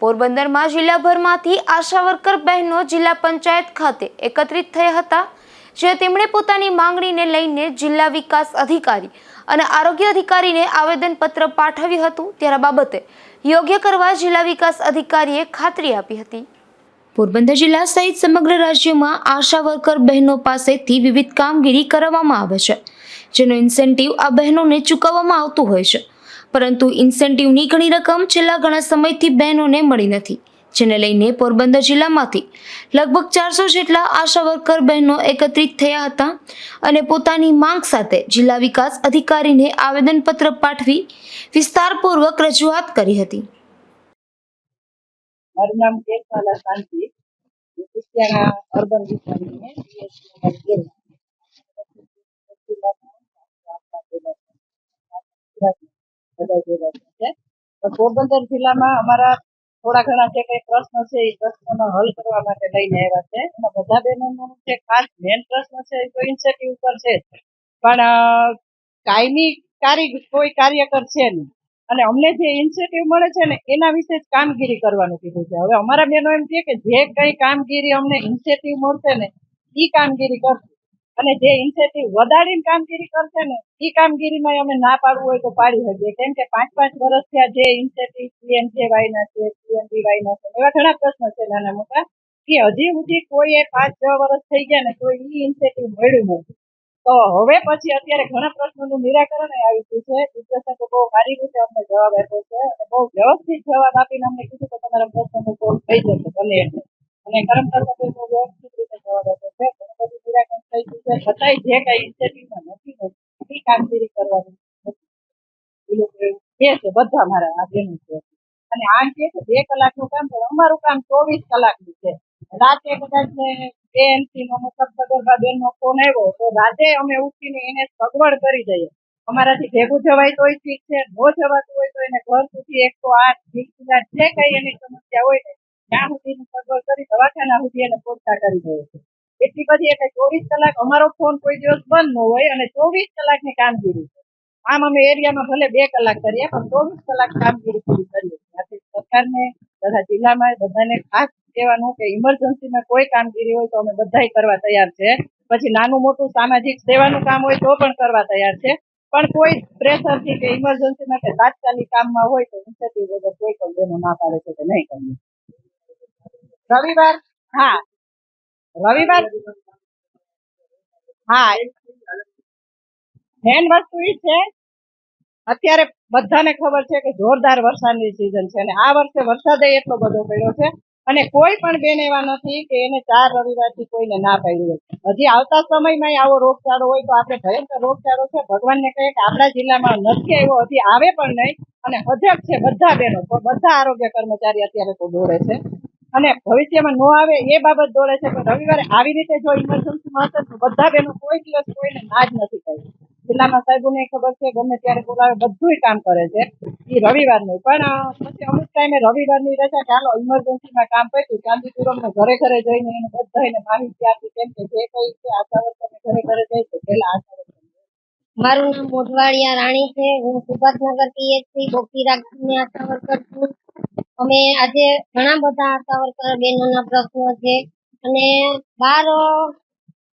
પોરબંદરમાં જિલ્લાભરમાંથી આશા વર્કર બહેનો જિલ્લા પંચાયત ખાતે એકત્રિત થયા હતા, જે તેમણે પોતાની માંગણીને લઈને જિલ્લા વિકાસ અધિકારી અને આરોગ્ય અધિકારીને આવેદનપત્ર પાઠવ્યું હતું. ત્યારે બાબતે યોગ્ય કરવા જિલ્લા વિકાસ અધિકારીએ ખાતરી આપી હતી. પોરબંદર જિલ્લા સહિત સમગ્ર રાજ્યમાં આશા વર્કર બહેનો પાસેથી વિવિધ કામગીરી કરાવવામાં આવે છે, જેનો ઇન્સેન્ટિવ આ બહેનોને ચૂકવવામાં આવતું હોય છે. પરંતુ ઇન્સેન્ટિવની ઘણી રકમ છેલ્લા ઘણા સમયથી બહેનોને મળી નથી, જેને લઈને પોરબંદર જિલ્લામાંથી લગભગ ચારસો જેટલા આશા વર્કર બહેનો એકત્રિત થયા હતા અને પોતાની માંગ સાથે જિલ્લા વિકાસ અધિકારીને આવેદનપત્ર પાઠવી વિસ્તારપૂર્વક રજૂઆત કરી હતી. મારું નામ કેશવાલા શાંતિ, હું અર્બન વિસ્તારની છે તો પોરબંદર જિલ્લામાં અમારા થોડા ઘણા જે કઈ પ્રશ્નો છે, એ પ્રશ્નોનો હલ કરવા માટે લઈને આવ્યા છે. એમાં બધા બહેનોનો જે ખાસ મેન પ્રશ્ન છે, એ તો ઇન્સેટિવ ઉપર છે પણ કાયમી કાર્ય કોઈ કાર્યકર છે નહીં. અને અમને જે ઇન્સેટિવ મળે છે ને, એના વિશે જ કામગીરી કરવાનું કીધું છે. હવે અમારા બહેનો એમ કહે કે જે કઈ કામગીરી અમને ઇન્સેટિવ મળશે ને એ કામગીરી કરશું. અને જે ઇન્સેન્ટિવ વધારીને કામગીરી કરશે ને એ કામગીરીમાં અમે ના પાડવું હોય તો પાડી શકીએ. કેમ કે પાંચ પાંચ વર્ષ થયા જે ઇન્સેન્ટિવ પીએમજેવાય ના છે પીએમડીવાય ના છે, એવા ઘણા પ્રશ્નો છે નાના મોટા, કે હજી સુધી કોઈએ પાંચ છ વર્ષ થઈ ગયા ને, તો એ ઇન્સેટિવ મળ્યું નથી. તો હવે પછી અત્યારે ઘણા પ્રશ્નોનું નિરાકરણ આવી ગયું છે. વિદ્યાર્થીઓ બહુ સારી રીતે અમને જવાબ આપ્યો છે અને બહુ વ્યવસ્થિત જવાબ આપીને અમને કીધું કે તમારા પ્રશ્નનો સોલ્વ થઈ જશે, ભલે અને કર્મચારીઓ બહુ વ્યવસ્થિત રીતે જવાબ આપ્યો છે. અને આમ કે છે, બે કલાકનું કામ પણ અમારું કામ ચોવીસ કલાકનું છે. રાતે કદાચ એએનસી નો મતલબ સગર્ભા બેન નો ફોન આવ્યો, તો રાતે અમે ઉઠીને એને સગવડ કરી દઈએ. અમારાથી ભેગું જવાય તોય ઠીક છે, ન જવાતું હોય તો એને ઘર સુધી એક તો આઠ વીસ જે કઈ એની સમસ્યા હોય ને, ત્યાં સુધી સગવડ કરી દવાખાના સુધી એને પહોંચતા કરી દઈએ છે. એટલી બધી એટલે ચોવીસ કલાક અમારો ફોન કોઈ દિવસ બંધ ન હોય અને ચોવીસ કલાકની કામગીરી છે. આમ અમે એરિયામાં ભલે બે કલાક કરીએ, પણ ચોવીસ કલાક કામગીરી પૂરી કરીએ આથી સરકારને, બધા જિલ્લામાં બધાને ખાસ કહેવાનું કે ઇમરજન્સીમાં કોઈ કામગીરી હોય તો અમે બધાય કરવા તૈયાર છે. પછી નાનું મોટું સામાજિક સેવાનું કામ હોય તો પણ કરવા તૈયાર છે. પણ કોઈ પ્રેશરથી કે ઇમરજન્સીમાં કે તાત્કાલિક કામમાં હોય તો ઇન્સેટિવ વગર કોઈ પણ ના પાડે છે કે નહીં કરીએ રવિવાર, હા રવિવાર? હા મેન વસ્તુ એ છે, અત્યારે બધાને ખબર છે કે જોરદાર વરસાદની સિઝન છે અને આ વર્ષે વરસાદ એટલો બધો પડ્યો છે અને કોઈ પણ બેન એવા નથી કે એને ચાર રવિવારથી કોઈને ના પાડ્યું હોય. હજી આવતા સમયમાં આવો રોગચાળો હોય તો આપણે ભયંકર રોગચાળો છે. ભગવાનને કહીએ કે આપણા જિલ્લામાં નથી આવ્યો, હજી આવે પણ નહીં અને હજક છે બધા બહેનો તો બધા આરોગ્ય કર્મચારી અત્યારે તો દોડે છે. અને ભવિષ્યમાં ન આવે એ બાબત દોડે છે પણ રવિવારે આવી રીતે જો ઇમરજન્સીમાં મળશે તો બધા બહેનો કોઈ દિવસ કોઈને ના જ નથી કહી જિલ્લામાં સાહેબોને ખબર છે, ગમે ત્યારે બોલાવે, બધુંય કામ કરે છે. એ રવિવારનું. પણ પછી અમુક ટાઈમે રવિવારની રજા ચાલો ઇમરજન્સીમાં કામ પત્યું ચાંદીપુરમને ઘરે ઘરે જઈને એને બધાને માહિતી આપી, કેમ કે જે કઈ છે આશા વર્કરને ઘરે ઘરે જઈ તો પેલા આશા મારું નામ મોઢવાડિયા રાણી છે. હું સુભાષનગર પીએચસી બોકીરા ગામની આશા વર્કર છું. અમે આજે ઘણા બધા આશા વર્કર બહેનોના પ્રશ્નો છે. અને બાર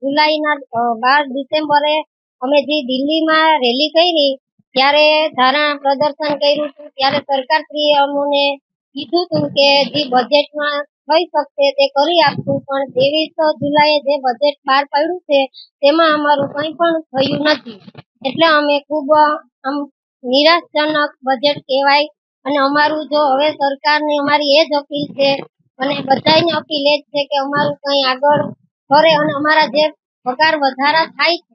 જુલાઈના બાર ડિસેમ્બરે અમે જે દિલ્હીમાં રેલી કરી, ત્યારે ધારણા પ્રદર્શન કર્યું હતું. ત્યારે સરકારશ્રીએ અમને કીધું હતું કે જે બજેટમાં થઈ શકશે તે કરી આપશું, પણ ત્રેવીસ જુલાઈએ જે બજેટ બહાર પાડ્યું છે, તેમાં અમારું કંઈ પણ થયું નથી. એટલે અમે ખૂબ આમ નિરાશજનક બજેટ કહેવાય અને અમારું જો હવે સરકારને અમારી એ જ અપીલ છે અને બધાને અપીલ એ જ છે કે અમારું કંઈ આગળ કરે અને અમારા જે પગાર વધારા થાય છે,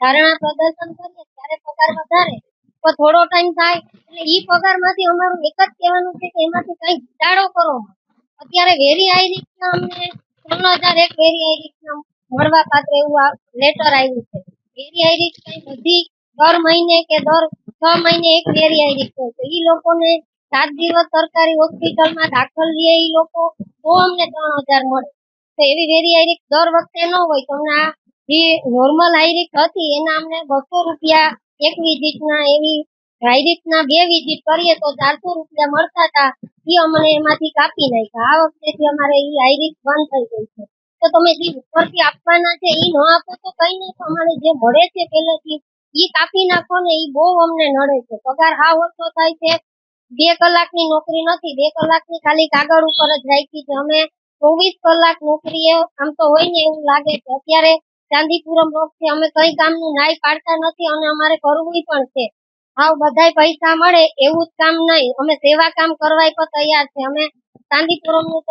ધારણા પ્રદર્શન કરીએ ત્યારે પગાર વધારે, તો થોડો ટાઈમ થાય એટલે ઈ પગારમાંથી અમારું એક જ કહેવાનું છે કે એમાંથી કંઈ ઘટાડો કરો અત્યારે વેરી હાઈ રીતના અમને ત્રણ હજાર એક વેરી હાઈ રીતના મળવા પાત્ર એવું લેટર આવ્યું છે. વેરી હાઈ રીત કંઈ બધી દર મહિને કે દર છ મહિને એક વેરી આવી તો એ લોકોને સાત દિવસ સરકારી હોસ્પિટલમાં દાખલ લે એ લોકો, તો અમને ત્રણ હજાર મળે. તો એવી વેરી આઈરિક દર વખતે ન હોય. તો અમને આ જે નોર્મલ આઈરિક હતી, એના અમને બસો રૂપિયા એક વિઝિટના, એવી આવી રીતના બે વિઝિટ કરીએ તો ચારસો રૂપિયા મળતા હતા. એ અમને એમાંથી કાપી નાખ્યા. આ વખતેથી અમારે એ આઈરિક બંધ થઈ ગઈ છે. તો તમે જે ઉપરથી આપવાના છે એ ન આપો તો કઈ નહીં. તો અમારે જે મળે છે પહેલેથી ઈ કાપી નાખો ને ઈ બહુ અમને નડે છે. પગાર હા ઓછો થાય છે. બે કલાકની નોકરી નથી. બે કલાકની ખાલી કાગળ ઉપર જ રાખી છે. અમે ચોવીસ કલાક નોકરી આમ તો હોય ને એવું લાગે છે. અત્યારે ચાંદીપુરમ રોગ છે અમે કઈ કામનું નાઈ પાડતા નથી અને અમારે કરવું પણ છે. હાવ બધાય પૈસા મળે, એવું જ કામ નહીં. અમે સેવા કામ કરવા પણ તૈયાર છે. અમે ચાંદીપુરમનું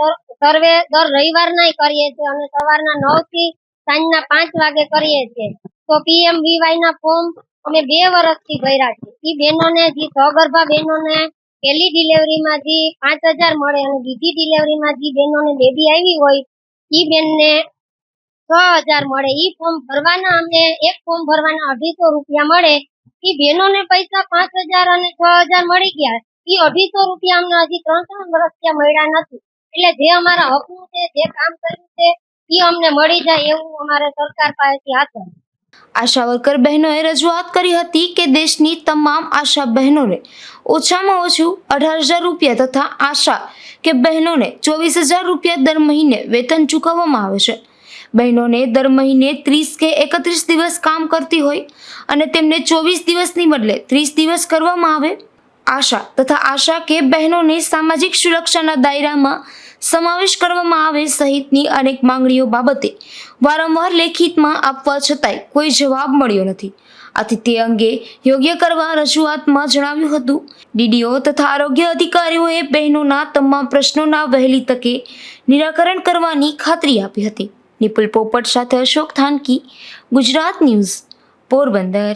સર્વે દર રવિવાર નાય કરીએ છીએ. અને સવારના નવથી સાંજના પાંચ વાગે કરીએ છીએ. તો પીએમ વીવાય ના ફોર્મ અમે બે વર્ષથી ભર્યા છે એ બહેનોને જે સગર્ભા બહેનોને પહેલી ડિલિવરીમાં જે પાંચ હજાર મળે અને બીજી ડિલિવરીમાં જે બહેનોને બેબી આવી હોય એ બેનને છ હજાર મળે. એ ફોર્મ ભરવાના અમને એક ફોર્મ ભરવાના અઢીસો રૂપિયા મળે. એ બહેનોને પૈસા પાંચ હજાર અને છ હજાર મળી ગયા. એ અઢીસો રૂપિયા અમને હજી ત્રણ ત્રણ વર્ષ ત્યાં મળ્યા નથી. એટલે જે અમારા હકનું છે, જે કામ કર્યું છે એ અમને મળી જાય એવું અમારે સરકાર પાસેથી છે. આશા વર્કર બહેનોએ રજૂઆત કરી હતી કે દેશની તમામ આશા બહેનોને ઓછામાં ઓછું અઢાર હજાર રૂપિયા તથા આશા કે બહેનોને ચોવીસ હજાર રૂપિયા દર મહિને વેતન ચૂકવવામાં આવે છે. બહેનોને દર મહિને ત્રીસ કે એકત્રીસ દિવસ કામ કરતી હોય અને તેમને ચોવીસ દિવસની બદલે ત્રીસ દિવસ કરવામાં આવે. આશા તથા આશા કે બહેનોને સામાજિક સુરક્ષાના દાયરામાં સમાવેશ કરવામાં આવે સહિતની અનેક માંગણીઓ બાબતે વારંવાર લેખિતમાં આપવા છતાંય કોઈ જવાબ મળ્યો નથી. આથી તે અંગે યોગ્ય કરવા રજૂઆતમાં જણાવ્યું હતું. ડીડીઓ તથા આરોગ્ય અધિકારીઓએ બહેનોના તમામ પ્રશ્નોના વહેલી તકે નિરાકરણ કરવાની ખાતરી આપી હતી. નિપુલ પોપટ સાથે અશોક થાનકી, ગુજરાત ન્યૂઝ, પોરબંદર.